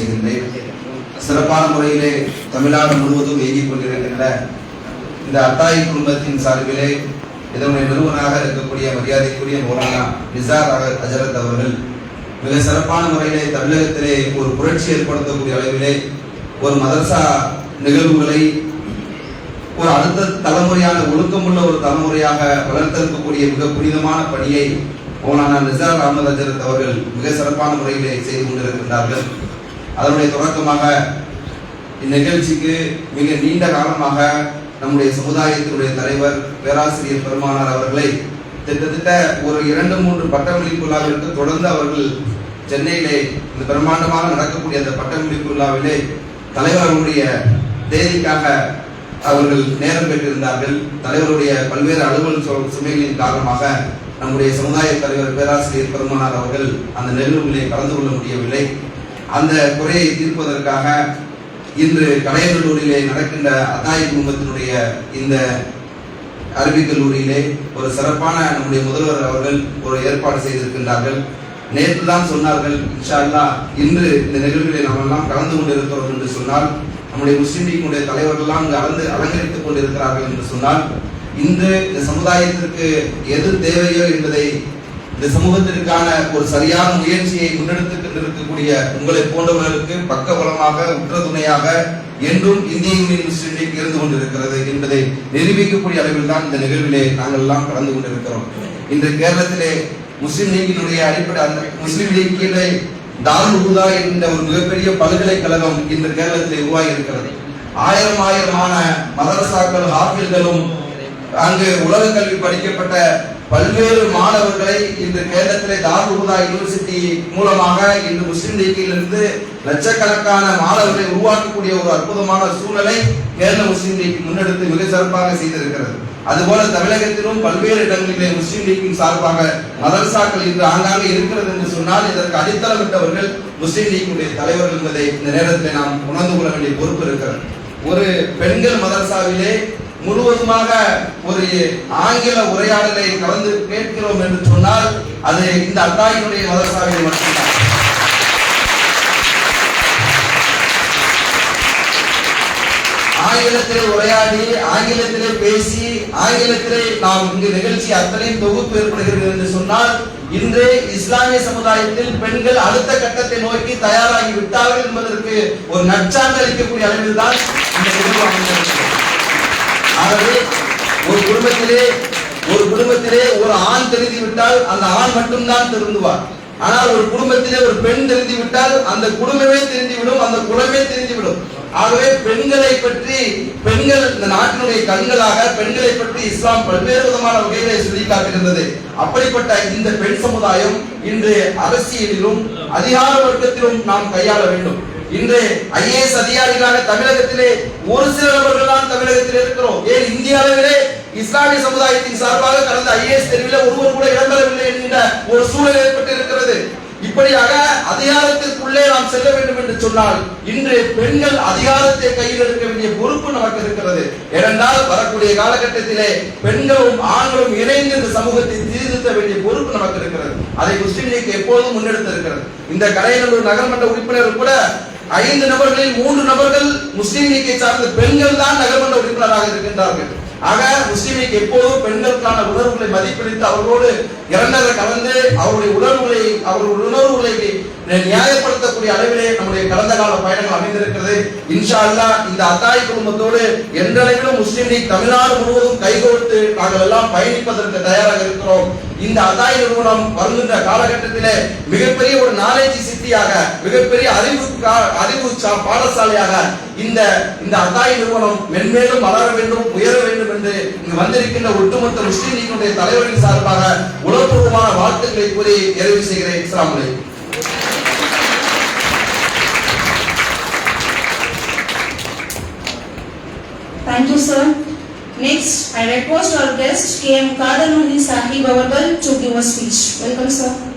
செய்கின்றேன். சிறப்பான முறையிலே தமிழ்நாடு முழுவதும் இயங்கிக் கொண்டிருக்கின்ற இந்த அத்தாய் குடும்பத்தின் சார்பிலே இதனுடைய நிறுவனராக இருக்கக்கூடிய மரியாதைக்குரிய மௌலானா நிசார் அஜரத் அவர்கள் மிக சிறப்பான முறையிலே தமிழகத்திலே ஒரு புரட்சி ஏற்படுத்தக்கூடிய அளவிலே ஒரு மதரசா நிகழ்வுகளை ஒரு அடுத்த தலைமுறையான ஒழுக்கமுள்ள ஒரு தலைமுறையாக வளர்த்திருக்கக்கூடிய மிக புனிதமான பணியை மௌலானா நிசார் அகமது அஜரத் அவர்கள் மிக சிறப்பான முறையிலே செய்து கொண்டிருக்கின்றார்கள். அதனுடைய தொடக்கமாக இந்நிகழ்ச்சிக்கு மிக நீண்ட காலமாக நம்முடைய சமுதாயத்தினுடைய தலைவர் பேராசிரியர் பெருமானார் அவர்களை கிட்டத்தட்ட ஒரு இரண்டு மூன்று பட்டமளிப்பு விழாவிற்கு தொடர்ந்து அவர்கள் சென்னையிலே இந்த பிரம்மாண்டமாக நடக்கக்கூடிய அந்த பட்டமளிப்பு விழாவிலே தலைவர் அவருடைய தேதிக்காக அவர்கள் நேரம் பெற்றிருந்தார்கள். தலைவருடைய பல்வேறு அலுவல் சுமைகளின் காரணமாக நம்முடைய சமுதாய தலைவர் பேராசிரியர் பெருமானார் அவர்கள் அந்த நிகழ்வுகளிலே கலந்து கொள்ள முடியவில்லை. அந்த குறையை தீர்ப்பதற்காக இன்று கலையநல்லூரிலே நடக்கின்ற அத்தாய் குடும்பத்தினுடைய இந்த அரபிக் கல்லூரியிலே ஒரு சிறப்பான நம்முடைய முதல்வர் அவர்கள் ஒரு ஏற்பாடு செய்திருக்கின்றார்கள். நேற்று தான் சொன்னார்கள் இன்ஷா அல்லா இன்று இந்த நிகழ்விலே நாம் எல்லாம் கலந்து கொண்டிருக்கிறோம் என்று சொன்னால் நம்முடைய முஸ்லீம் லீக்குடைய தலைவர்கள்லாம் இங்கு அலந்து அலங்கரித்துக் கொண்டிருக்கிறார்கள் என்று சொன்னால் இன்று இந்த சமுதாயத்திற்கு எது தேவையோ என்பதை இந்த சமூகத்திற்கான ஒரு சரியான முயற்சியை முன்னெடுத்துக் கொண்டிருக்கக்கூடிய உங்களை போன்றவர்களுக்கு பக்கபலமாக உற்ற துணையாக என்றும் இந்திய யூனியன் முஸ்லீம் லீக் இருந்து கொண்டிருக்கிறது என்பதை நிரூபிக்கக்கூடிய அளவில் தான் இந்த நிகழ்விலே நாங்கள் எல்லாம் கலந்து கொண்டிருக்கிறோம். இன்று கேரளத்திலே முஸ்லீம் லீகினுடைய அடிப்படை அந்த முஸ்லிம் லீக்கிலே தாருல் ஹுதா என்ற ஒரு மிகப்பெரிய பல்கலைக்கழகம் இன்று கேரளத்திலே உருவாகி இருக்கிறது ஆயிரம் ஆயிரமான மதரசாக்கள் ஹாஃபில்களும் அங்கு உலக கல்வி படிக்கப்பட்ட பல்வேறு மாணவர்களை இன்று கேரளத்திலே தார்குதா யூனிவர்சிட்டி மூலமாக இன்று முஸ்லிம் லீக்கிலிருந்து லட்சக்கணக்கான மாணவர்களை உருவாக்கக்கூடிய ஒரு அற்புதமான சூழலை கேரள முஸ்லிம் லீக் முன்னெடுத்து மிக சிறப்பாக செய்திருக்கிறது. அதுபோல தமிழகத்திலும் பல்வேறு இடங்களிலே முஸ்லிம் லீக்கின் சார்பாக மதரசாக்கள் இன்று ஆங்காங்க இருக்கிறது என்று சொன்னால் இதற்கு அடித்தளமிட்டவர்கள் முஸ்லிம் லீக்கினுடைய தலைவர்கள் என்பதை இந்த நேரத்தில் நாம் உணர்ந்து கொள்ள வேண்டிய பொறுப்பு இருக்கிறது. ஒரு பெண்கள் மதரசாவிலே முழுவதுமாக ஒரு ஆங்கில உரையாடலை கலந்து கேட்கிறோம் என்று சொன்னால் அது இந்த அத்தாயினுடைய மதரசாவில் மட்டும்தான். ஆங்கிலத்திலே உரையாடி ஆங்கிலத்திலே பேசி ஆங்கிலத்திலே நாம் இங்கு நிகழ்ச்சி அத்தனையும் தொகுப்பு ஏற்படுகிறது என்று சொன்னால் இன்று இஸ்லாமிய சமுதாயத்தில் பெண்கள் அடுத்த கட்டத்தை நோக்கி தயாராகி விட்டார்கள் என்பதற்கு ஒரு நற்சான்று அளிக்கக்கூடிய அளவில் தான் இந்த நிகழ்வு அமைந்திருக்கிறது. ஆகவே ஒரு குடும்பத்திலே ஒரு குடும்பத்திலே ஒரு ஆண் தெரிந்து விட்டால் அந்த ஆண் மட்டும்தான் திருந்துவார். ஆனால் ஒரு குடும்பத்திலே ஒரு பெண் தெரிந்து விட்டால் அந்த குடும்பமே தெரிந்துவிடும் அந்த குலமே தெரிந்துவிடும். ஆகவே பெண்களை பற்றி பெண்கள் இந்த நாட்டினுடைய கண்களாக பெண்களை பற்றி இஸ்லாம் பல்வேறு விதமான வகைகளை சொல்லி காட்டுகின்றது அப்படிப்பட்ட இந்த பெண் சமுதாயம் இன்று அரசியலிலும் அதிகார வர்க்கத்திலும் நாம் கையாள வேண்டும். இன்று ஐஏஎஸ் அதிகாரிகளாக தமிழகத்திலே ஒரு சில நபர்கள் தான் தமிழகத்தில் இருக்கிறோம். ஏன் இந்தியாவிலே இஸ்லாமிய சமுதாயத்தின் சார்பாக கடந்த ஐஏஎஸ் தெரிவில் ஒருவர் கூட இடம்பெறவில்லை என்கின்ற ஒரு சூழல் ஏற்பட்டு இருக்கிறது இப்படியாக அதிகாரத்திற்குள்ளே நாம் செல்ல வேண்டும் என்று சொன்னால் இன்று பெண்கள் அதிகாரத்தை கையில் எடுக்க வேண்டிய பொறுப்பு நமக்கு இருக்கிறது. ஏனென்றால் வரக்கூடிய காலகட்டத்திலே பெண்களும் ஆண்களும் இணைந்து இந்த சமூகத்தை சீர்திருத்த வேண்டிய பொறுப்பு நமக்கு இருக்கிறது. அதை முஸ்லிம் லீக் எப்போதும் முன்னெடுத்திருக்கிறது. இந்த கலையநல்லூர் நகர்மன்ற உறுப்பினர் கூட ஐந்து நபர்களில் மூன்று நபர்கள் முஸ்லீம் லீக்கை சார்ந்த பெண்கள் தான் நகர்மன்ற உறுப்பினராக இருக்கின்றார்கள். ஆக முஸ்லிம் எப்போதும் பெண்களுக்கான உணர்வுகளை மதிப்பளித்து அவர்களோடு இரண்டரை கலந்து அவருடைய உணர்வுகளை அவர்களுடைய உணர்வுகளை நியாயப்படுத்தக்கூடிய அளவிலே நம்முடைய கடந்த கால பயணங்கள் அமைந்திருக்கிறது. இன்ஷா அல்லாஹ் இந்த அத்தாய் குடும்பத்தோடு என்றளவிலும் முஸ்லிம் லீக் தமிழ்நாடு முழுவதும் கைகோர்த்து நாங்கள் எல்லாம் பயணிப்பதற்கு தயாராக இருக்கிறோம். இந்த அதாய் நிறுவனம் வருகின்ற காலகட்டத்திலே மிகப்பெரிய ஒரு நாலேஜ் சிட்டியாக மிகப்பெரிய அறிவு கா- அறிவு பாடசாலையாக இந்த இந்த அதாய் நிறுவனம் மென்மேலும் வளர வேண்டும் உயர வேண்டும் இருக்கின்ற ஒட்டுமொத்த முஸ்லீம் லீக்கினுடைய தலைவரின் சார்பாக உணர்வுபூர்வமான வாழ்த்துக்களை கூறி நிறைவு செய்கிறேன் இஸ்லாம் அலைக்கும் Thank you, sir. Next, I request our guest KM Kadanuni Sahib Awargal to give a speech. Welcome, sir.